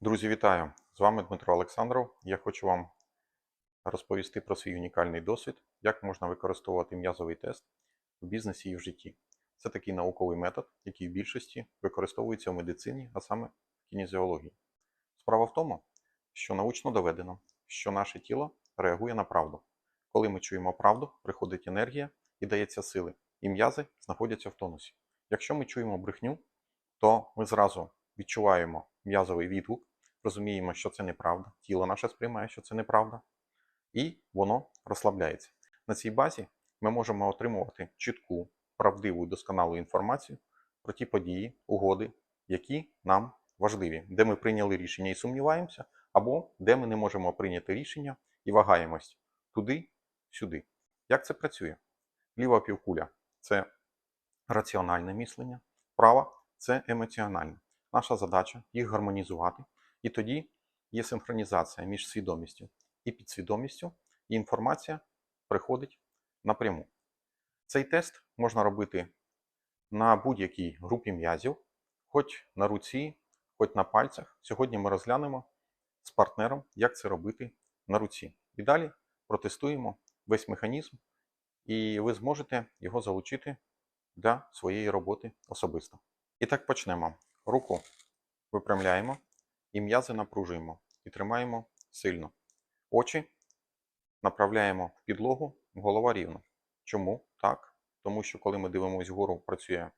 Друзі, вітаю! З вами Дмитро Олександров. Я хочу вам розповісти про свій унікальний досвід, як можна використовувати м'язовий тест в бізнесі і в житті. Це такий науковий метод, який в більшості використовується в медицині, а саме в кінезіології. Справа в тому, що научно доведено, що наше тіло реагує на правду. Коли ми чуємо правду, приходить енергія і дається сили, і м'язи знаходяться в тонусі. Якщо ми чуємо брехню, то ми зразу відчуваємо м'язовий відгук, розуміємо, що це неправда, тіло наше сприймає, що це неправда, і воно розслабляється. На цій базі ми можемо отримувати чітку, правдиву і досконалу інформацію про ті події, угоди, які нам важливі, де ми прийняли рішення і сумніваємося, або де ми не можемо прийняти рішення і вагаємось туди, сюди. Як це працює? Ліва півкуля це раціональне мислення, права це емоціональне. Наша задача їх гармонізувати, і тоді є синхронізація між свідомістю і підсвідомістю, і інформація приходить напряму. Цей тест можна робити на будь-якій групі м'язів, хоч на руці, хоч на пальцях. Сьогодні ми розглянемо з партнером, як це робити на руці. І далі протестуємо весь механізм, і ви зможете його залучити для своєї роботи особисто. І так почнемо. Руку випрямляємо і м'язи напружуємо і тримаємо сильно. Очі направляємо в підлогу, голова рівно. Чому так? Тому що коли ми дивимося вгору, працює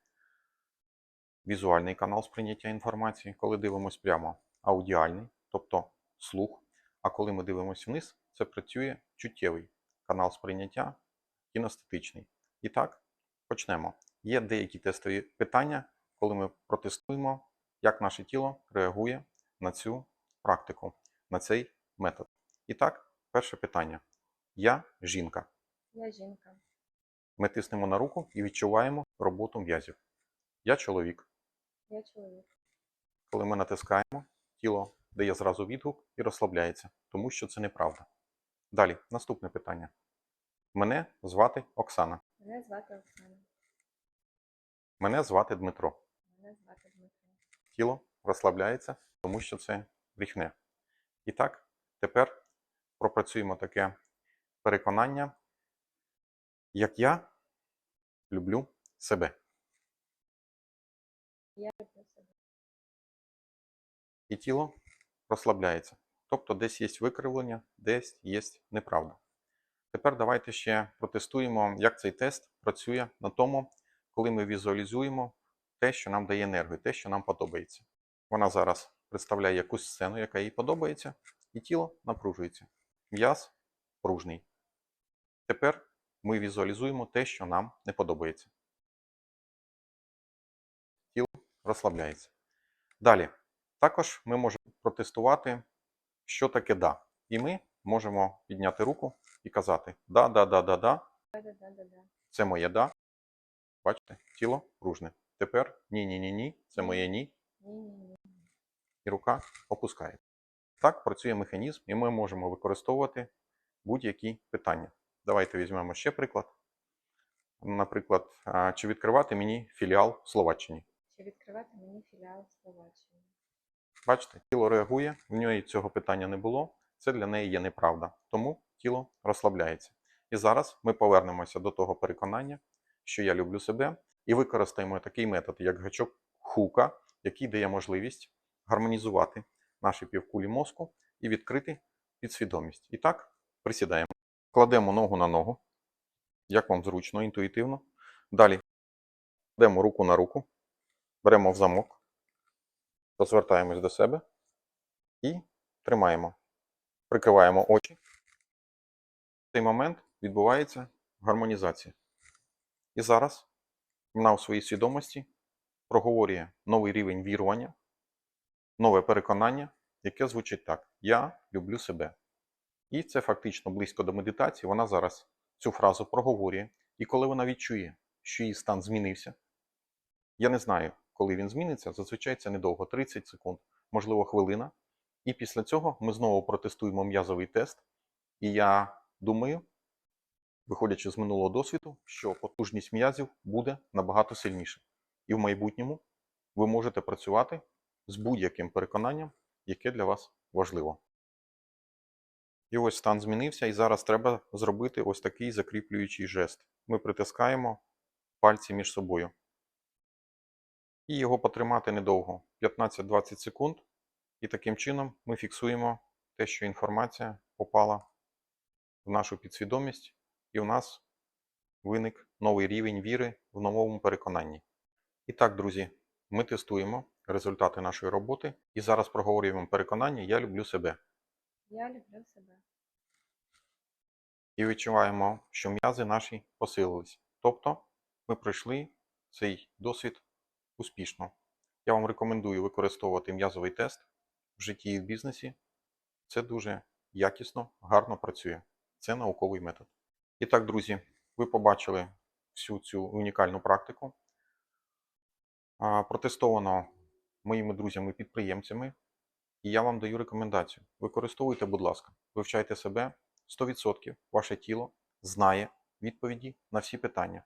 візуальний канал сприйняття інформації, коли дивимося прямо аудіальний, тобто слух. А коли ми дивимося вниз, це працює чуттєвий канал сприйняття кінестетичний. І так, почнемо. Є деякі тестові питання, коли ми протестуємо, як наше тіло реагує на цю практику, на цей метод. І так, перше питання. Я жінка. Я жінка. Ми тиснемо на руку і відчуваємо роботу м'язів. Я чоловік. Я чоловік. Коли ми натискаємо, тіло дає зразу відгук і розслабляється, тому що це неправда. Далі, наступне питання. Мене звати Оксана. Мене звати Оксана. Мене звати Дмитро. Мене звати Дмитро. тіло розслабляється, тому що це брехня. І так, тепер пропрацюємо таке переконання, як я люблю себе. Я люблю себе. І тіло розслабляється. Тобто десь є викривлення, десь є неправда. Тепер давайте ще протестуємо, як цей тест працює на тому, коли ми візуалізуємо те, що нам дає енергію, те, що нам подобається. Вона зараз представляє якусь сцену, яка їй подобається, і тіло напружується. М'яз пружний. Тепер ми візуалізуємо те, що нам не подобається. Тіло розслабляється. Далі. Також ми можемо протестувати, що таке да. І ми можемо підняти руку і казати да, да, да, да, да, це моє да. Бачите, тіло пружне. Тепер ні, ні, ні, ні, це моє ні. І рука опускає. Так працює механізм, і ми можемо використовувати будь-які питання. Давайте візьмемо ще приклад. Наприклад, чи відкривати мені філіал в Словаччині. Чи відкривати мені філіал в Словаччині? Бачите, тіло реагує, в нього цього питання не було, це для неї є неправда. Тому тіло розслабляється. І зараз ми повернемося до того переконання, що я люблю себе, і використаємо такий метод, як гачок хука, який дає можливість гармонізувати наші півкулі мозку і відкрити підсвідомість. І так, присідаємо. Кладемо ногу на ногу, як вам зручно, інтуїтивно. Далі кладемо руку на руку, беремо в замок, розвертаємось до себе і тримаємо. Прикриваємо очі. В цей момент відбувається гармонізація. І зараз вона у своїй свідомості проговорює новий рівень вірування, нове переконання, яке звучить так: Я люблю себе. І це фактично близько до медитації. Вона зараз цю фразу проговорює. І коли вона відчує, що її стан змінився, я не знаю, коли він зміниться, зазвичай це недовго 30 секунд, можливо, хвилина. І після цього ми знову протестуємо м'язовий тест. І я думаю, виходячи з минулого досвіду, що потужність м'язів буде набагато сильніша. І в майбутньому ви можете працювати з будь-яким переконанням, яке для вас важливо. І ось стан змінився, і зараз треба зробити ось такий закріплюючий жест. Ми притискаємо пальці між собою. І його потримати недовго 15-20 секунд. І таким чином ми фіксуємо те, що інформація попала в нашу підсвідомість, і у нас виник новий рівень віри в новому переконанні. І так, друзі, ми тестуємо результати нашої роботи і зараз проговорюємо переконання Я люблю себе. Я люблю себе. І відчуваємо, що м'язи наші посилились. Тобто ми пройшли цей досвід успішно. Я вам рекомендую використовувати м'язовий тест в житті і в бізнесі. Це дуже якісно, гарно працює. Це науковий метод. І так, друзі, ви побачили всю цю унікальну практику. Протестовано моїми друзями-підприємцями. І я вам даю рекомендацію. Використовуйте, будь ласка, вивчайте себе 100% ваше тіло знає відповіді на всі питання.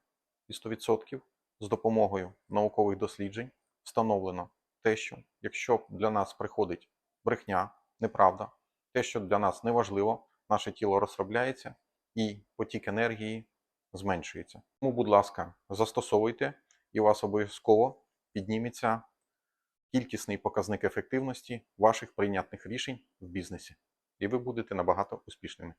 І 100% з допомогою наукових досліджень встановлено те, що якщо для нас приходить брехня, неправда, те, що для нас неважливо, наше тіло розробляється і потік енергії зменшується. Тому, будь ласка, застосовуйте, і у вас обов'язково підніметься кількісний показник ефективності ваших прийнятних рішень в бізнесі, і ви будете набагато успішними.